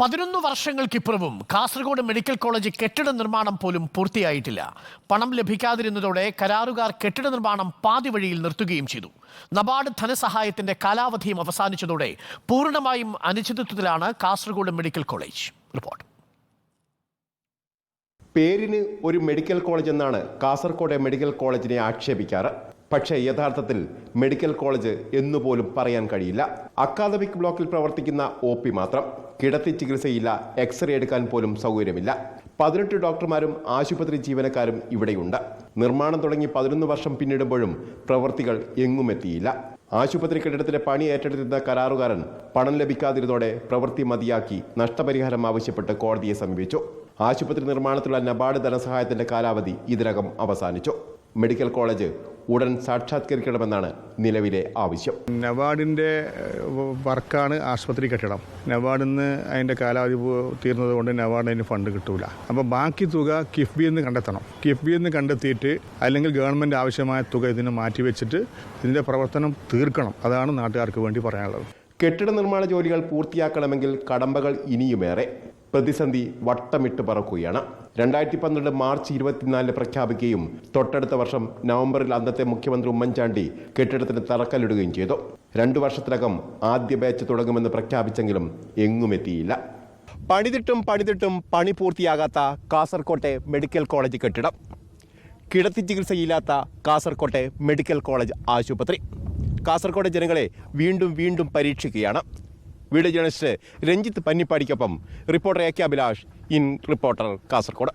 പതിനൊന്ന് വർഷങ്ങൾക്കിപ്പുറവും Kasaragod medical college കെട്ടിട നിർമ്മാണം പോലും പൂർത്തിയായിട്ടില്ല. പണം ലഭിക്കാതിരുന്നതോടെ കരാറുകാർ കെട്ടിട നിർമ്മാണം പാതി വഴിയിൽ നിർത്തുകയും ചെയ്തു. നബാർഡ് ധനസഹായത്തിന്റെ കാലാവധിയും അവസാനിച്ചതോടെ പൂർണമായും അനിശ്ചിതത്വത്തിലാണ് കാസർഗോഡ് മെഡിക്കൽ കോളേജ്. റിപ്പോർട്ട്. പേരിന് ഒരു മെഡിക്കൽ കോളേജ് എന്നാണ് കാസർഗോഡ് മെഡിക്കൽ കോളേജിനെ ആക്ഷേപിക്കാറ്. പക്ഷേ യഥാർത്ഥത്തിൽ മെഡിക്കൽ കോളേജ് എന്നുപോലും പറയാൻ കഴിയില്ല. അക്കാദമിക് ബ്ലോക്കിൽ പ്രവർത്തിക്കുന്ന ഒ പി മാത്രം. കിടത്തി ചികിത്സയില്ല എക്സ്റേ എടുക്കാൻ പോലും സൗകര്യമില്ല. പതിനെട്ട് ഡോക്ടർമാരും ആശുപത്രി ജീവനക്കാരും ഇവിടെയുണ്ട്. നിർമ്മാണം തുടങ്ങി പതിനൊന്ന് വർഷം പിന്നിടുമ്പോഴും പ്രവർത്തികൾ എങ്ങുമെത്തിയില്ല. ആശുപത്രി കെട്ടിടത്തിലെ പണി ഏറ്റെടുത്തിരുന്ന കരാറുകാരൻ പണം ലഭിക്കാതിരുന്നതോടെ പ്രവൃത്തി മതിയാക്കി നഷ്ടപരിഹാരം ആവശ്യപ്പെട്ട് കോടതിയെ സമീപിച്ചു. ആശുപത്രി നിർമ്മാണത്തിലുള്ള നബാർഡ് ധനസഹായത്തിന്റെ കാലാവധി ഇതിനകം അവസാനിച്ചു. മെഡിക്കൽ കോളേജ് ഉടൻ സാക്ഷാത്കരിക്കണമെന്നാണ് നിലവിലെ ആവശ്യം. നബാർഡിന്റെ വർക്കാണ് ആശുപത്രി കെട്ടിടം. നബാർഡിൽ നിന്ന് അതിന്റെ കാലാവധി തീർന്നത് കൊണ്ട് നബാർഡ് അതിന് ഫണ്ട് കിട്ടൂല. അപ്പോൾ ബാക്കി തുക കിഫ്ബിയിൽ നിന്ന് കണ്ടെത്തണം. കിഫ്ബിയിൽ നിന്ന് കണ്ടെത്തിയിട്ട് അല്ലെങ്കിൽ ഗവൺമെന്റ് ആവശ്യമായ തുക ഇതിന് മാറ്റിവെച്ചിട്ട് ഇതിന്റെ പ്രവർത്തനം തീർക്കണം. അതാണ് നാട്ടുകാർക്ക് വേണ്ടി പറയാനുള്ളത്. കെട്ടിട നിർമ്മാണ ജോലികൾ പൂർത്തിയാക്കണമെങ്കിൽ കടമ്പകൾ ഇനിയുമേറെ. പ്രതിസന്ധി വട്ടമിട്ട് പറക്കുകയാണ്. രണ്ടായിരത്തി പന്ത്രണ്ട് മാർച്ച് ഇരുപത്തിനാലിന് പ്രഖ്യാപിക്കുകയും തൊട്ടടുത്ത വർഷം നവംബറിൽ അന്നത്തെ മുഖ്യമന്ത്രി ഉമ്മൻചാണ്ടി കെട്ടിടത്തിന് തറക്കല്ലിടുകയും ചെയ്തു. രണ്ടു വർഷത്തിനകം ആദ്യ ബാച്ച് തുടങ്ങുമെന്ന് പ്രഖ്യാപിച്ചെങ്കിലും എങ്ങുമെത്തിയില്ല പണിതിട്ടും പണിതിട്ടും പണി പൂർത്തിയാകാത്ത കാസർകോട്ടെ മെഡിക്കൽ കോളേജ് കെട്ടിടം. കിടത്തി ചികിത്സയില്ലാത്ത കാസർകോട്ടെ മെഡിക്കൽ കോളേജ് ആശുപത്രി. കാസർകോട്ടെ ജനങ്ങളെ വീണ്ടും വീണ്ടും പരീക്ഷിക്കുകയാണ്. Video journalist Ranjith പന്നിപ്പാടിക്കൊപ്പം reporter A K Abhilash in reporter Kasaragod.